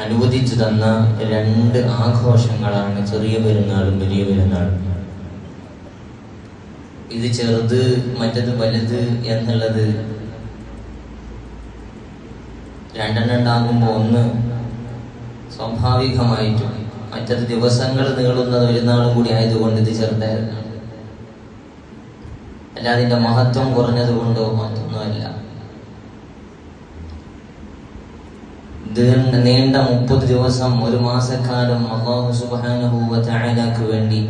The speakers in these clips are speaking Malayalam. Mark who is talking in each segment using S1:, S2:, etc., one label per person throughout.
S1: അനുവദിച്ചു തന്ന രണ്ട് ആഘോഷങ്ങളാണ് ചെറിയ പെരുന്നാളും വലിയ പെരുന്നാളും. ഇത് ചെറുത് മറ്റത് വലുത് എന്നുള്ളത് രണ്ടെണ്ണം ഉണ്ടാകുമ്പോൾ ഒന്ന് സ്വാഭാവികമായിട്ടും മറ്റത് ദിവസങ്ങൾ നീളുന്ന പെരുന്നാളും കൂടി ആയതുകൊണ്ട് ഇത് ചെറുതായിരുന്നു അല്ലാതിന്റെ മഹത്വം കുറഞ്ഞത് കൊണ്ടോ മറ്റൊന്നുമല്ല. ദീർഘ നീണ്ട മുപ്പത് ദിവസം ഒരു മാസക്കാലം അള്ളാഹു സുബാനുഭൂവ ചായലാക്ക് വേണ്ടി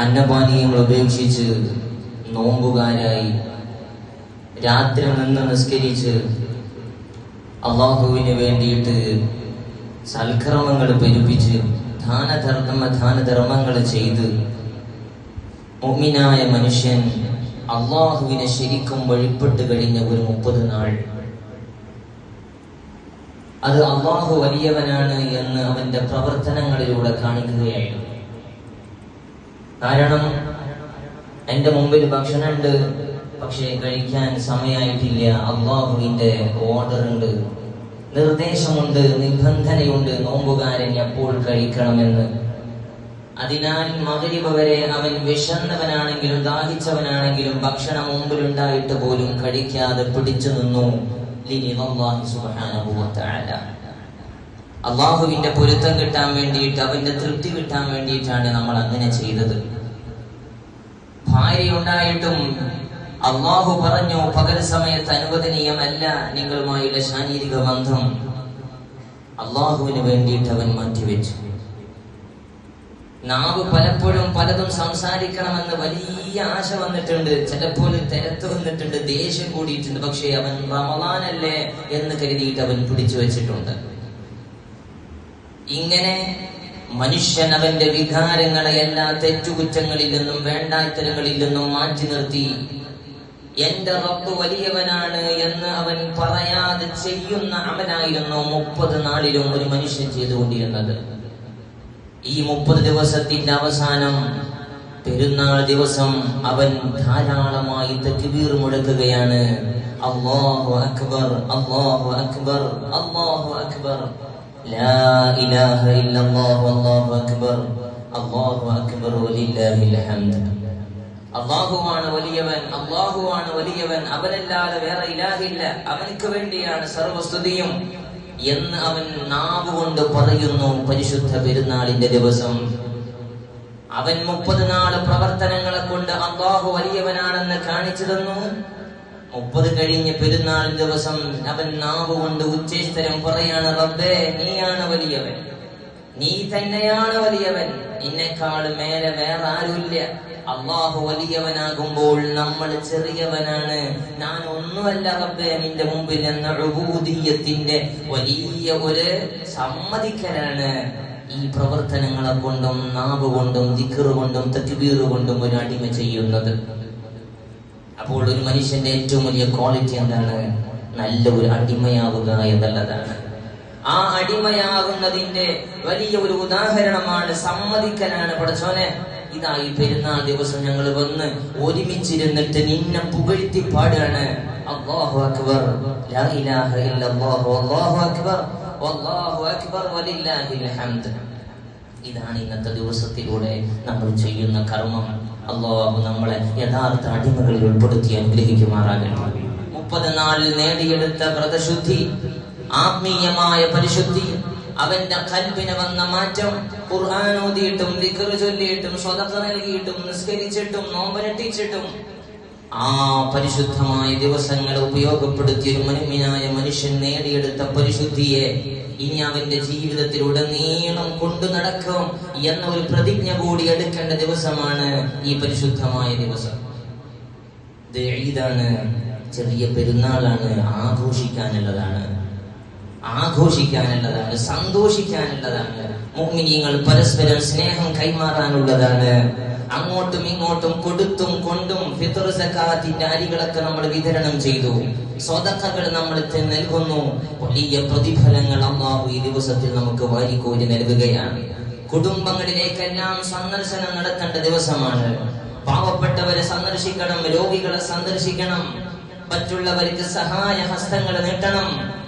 S1: അന്നപാനീയങ്ങൾ ഉപേക്ഷിച്ച് നോമ്പുകാരായി രാത്രി നിന്ന് നിസ്കരിച്ച് അള്ളാഹുവിന് വേണ്ടിയിട്ട് സൽക്രമങ്ങൾ പെരുപ്പിച്ച് ധാനധർമ്മ ധാനധർമ്മങ്ങൾ ചെയ്ത് മുഅ്മിനായ മനുഷ്യൻ അള്ളാഹുവിനെ ശരിക്കും വഴിപ്പെട്ട് കഴിഞ്ഞ ഒരു മുപ്പത് നാൾ അത് അള്ളാഹു വലിയവനാണ് എന്ന് അവന്റെ പ്രവർത്തനങ്ങളിലൂടെ കാണിക്കുകയായിരുന്നു. കാരണം എന്റെ മുമ്പിൽ ഭക്ഷണമുണ്ട് പക്ഷേ കഴിക്കാൻ സമയമായിട്ടില്ല അള്ളാഹുവിന്റെ ഓർഡർ ഉണ്ട് നിർദ്ദേശമുണ്ട് നിബന്ധനയുണ്ട് നോമ്പുകാരൻ എപ്പോൾ കഴിക്കണമെന്ന്. അതിനാൽ മകരിവ് വരെ അവൻ വിശന്നവനാണെങ്കിലും ദാഹിച്ചവനാണെങ്കിലും ഭക്ഷണം മുമ്പിലുണ്ടായിട്ട് പോലും കഴിക്കാതെ പിടിച്ചു നിന്നു. അള്ളാഹുവിന്റെ പൊരുത്തം കിട്ടാൻ വേണ്ടിയിട്ട് അവന്റെ തൃപ്തി കിട്ടാൻ വേണ്ടിയിട്ടാണ് നമ്മൾ അങ്ങനെ ചെയ്തത്. ഭാര്യ ഉണ്ടായിട്ടും അള്ളാഹു പറഞ്ഞു പകൽ സമയത്ത് അനുവദനീയമല്ല നിങ്ങളുമായുള്ള ശാരീരിക ബന്ധം. അള്ളാഹുവിന് വേണ്ടിയിട്ട് അവൻ മാറ്റിവെച്ചു. നാവ് പലപ്പോഴും പലതും സംസാരിക്കണമെന്ന് വലിയ ആശ വന്നിട്ടുണ്ട്. ചിലപ്പോൾ തിരത്ത് വന്നിട്ടുണ്ട് ദേഷ്യം കൂടിയിട്ടുണ്ട്. പക്ഷേ അവൻ റമദാനല്ലേ എന്ന് കരുതിയിട്ട് അവൻ പിടിച്ചു വെച്ചിട്ടുണ്ട്. ഇങ്ങനെ മനുഷ്യൻ അവന്റെ വികാരങ്ങളെ എല്ലാ തെറ്റുകുറ്റങ്ങളിൽ നിന്നും വേണ്ടാത്തരങ്ങളിൽ നിന്നും മാറ്റി നിർത്തി എന്റെ റബ്ബ് വലിയവനാണ് എന്ന് അവൻ പറയാതെ ചെയ്യുന്ന അവനായിരുന്നു മുപ്പത് നാളിലും ഒരു മനുഷ്യൻ ചെയ്തുകൊണ്ടിരുന്നത്. ഈ മുപ്പത് ദിവസത്തിന്റെ അവസാനം പെരുന്നാൾ ദിവസം അവൻ ധാരാളമായി തക്ബീർ മുഴക്കുകയാണ് അല്ലാഹു അക്ബർ അല്ലാഹു അക്ബർ അല്ലാഹു അക്ബർ. ലാ ഇലാഹ ഇല്ലല്ലാഹു അല്ലാഹു അക്ബർ അക്ബർ അവനല്ലാതെ വേറെ ഇലാഹില്ല അവനക്ക് വേണ്ടിയാണ് സർവസ്തുതിയും എന്ന് അവൻ നാവ് കൊണ്ട് പറയുന്നു പരിശുദ്ധ പെരുന്നാളിന്റെ ദിവസം. അവൻ മുപ്പത് നാല് പ്രവർത്തനങ്ങളെ കൊണ്ട് അള്ളാഹു വലിയവനാണെന്ന് കാണിച്ചു തന്നു. മുപ്പത് കഴിഞ്ഞ് പെരുന്നാൾ ദിവസം അവൻ നാവ് കൊണ്ട് ഉച്ചേസ്തരം പറയാണ് റബ്ബേ നീയാണ് വലിയവൻ. നീ തന്നെയാണ് വലിയവൻ. നിന്നെക്കാൾ മേലെ വേറെ ആരുമില്ല. അള്ളാഹു വലിയവനാകുമ്പോൾ നമ്മൾ ചെറിയവനാണ്. ഞാൻ ഒന്നുമല്ല റബ്ബേ നിന്റെ മുമ്പിൽ എന്ന ഉബൂദിയത്തിന്റെ വലിയ ഒരു സമ്മതിക്കലാണ്. ഈ പ്രവർത്തനങ്ങളെ കൊണ്ടും നാവ് കൊണ്ടും ദിക്കറ് കൊണ്ടും തക്ബീർ കൊണ്ടും ഒരു അടിമ ചെയ്യുന്നത്. അപ്പോൾ ഒരു മനുഷ്യന്റെ ഏറ്റവും വലിയ ക്വാളിറ്റി എന്താണ്? നല്ല ഒരു അടിമയാവുക എന്നുള്ളതാണ് ആ അടിമയാകുന്നതിന്റെ വലിയ ഒരു ഉദാഹരണമാണ് സമ്മതിക്കലാണ്. പടച്ചോനെ ഇതായി പെരുന്നാൾ ദിവസം ഞങ്ങൾ വന്ന് ഒരുമിച്ചിരുന്നിട്ട് നിന്നെ പുകഴ്ത്തി പാടുകയാണ്. അക്ബർ. ഇല്ലല്ലാഹു. അക്ബർ. വല്ലാഹു അക്ബർ. വലില്ലാഹിൽ ഇതാണ് ഇന്നത്തെ ദിവസത്തിലൂടെ നമ്മൾ ചെയ്യുന്ന കർമ്മം. അള്ളാഹു നമ്മളെ യഥാർത്ഥ അടിമകളിൽ ഉൾപ്പെടുത്തി അനുഗ്രഹിക്കുമാറാകട്ടെ. മുപ്പത് നാളിൽ നേടിയെടുത്ത വ്രതശുദ്ധി ആത്മീയമായ പരിശുദ്ധി അവന്റെ കൽപ്പിന് വന്ന മാറ്റം ഖുർആൻ ഓതിയിട്ടും ദിക്ർ ചൊല്ലിയിട്ടും സ്വതക്ക നൽകിയിട്ടും നിസ്കരിച്ചിട്ടും നോമ്പരട്ടിച്ചിട്ടും ആ പരിശുദ്ധമായ ദിവസങ്ങൾ ഉപയോഗപ്പെടുത്തിയ ഒരു മനുഷ്യൻ നേടിയെടുത്ത പരിശുദ്ധിയെ ഇനി അവന്റെ ജീവിതത്തിൽ നീളം കൊണ്ടു നടക്കും എന്ന ഒരു പ്രതിജ്ഞ കൂടി എടുക്കേണ്ട ദിവസമാണ് ഈ പരിശുദ്ധമായ ദിവസം. ഇത് ഈദാണ് ചെറിയ പെരുന്നാളാണ് ആഘോഷിക്കാനുള്ളതാണ്. ആഘോഷിക്കാനുള്ളതാണ് സന്തോഷിക്കാനുള്ളതാണ് മുഅ്മിനീങ്ങൾ പരസ്പരം സ്നേഹം കൈമാറാനുള്ളതാണ്. അങ്ങോട്ടും ഇങ്ങോട്ടും കൊടുത്തും കൊണ്ടും ഫിത്ർ സക്കാത്തിന്റെ അരികളൊക്കെ നമ്മൾ വിതരണം ചെയ്തു. സ്വതക്കകൾ നമ്മൾ നൽകുന്നു. വലിയ പ്രതിഫലങ്ങൾ അള്ളാഹു ഈ ദിവസത്തിൽ നമുക്ക് വാരിക്കോരി നൽകുകയാണ്. കുടുംബങ്ങളിലേക്കെല്ലാം സന്ദർശനം നടത്തേണ്ട ദിവസമാണ്. പാവപ്പെട്ടവരെ സന്ദർശിക്കണം രോഗികളെ സന്ദർശിക്കണം. മറ്റുള്ളവർക്ക് സഹായ ഹസ്തങ്ങൾ നീട്ടണം.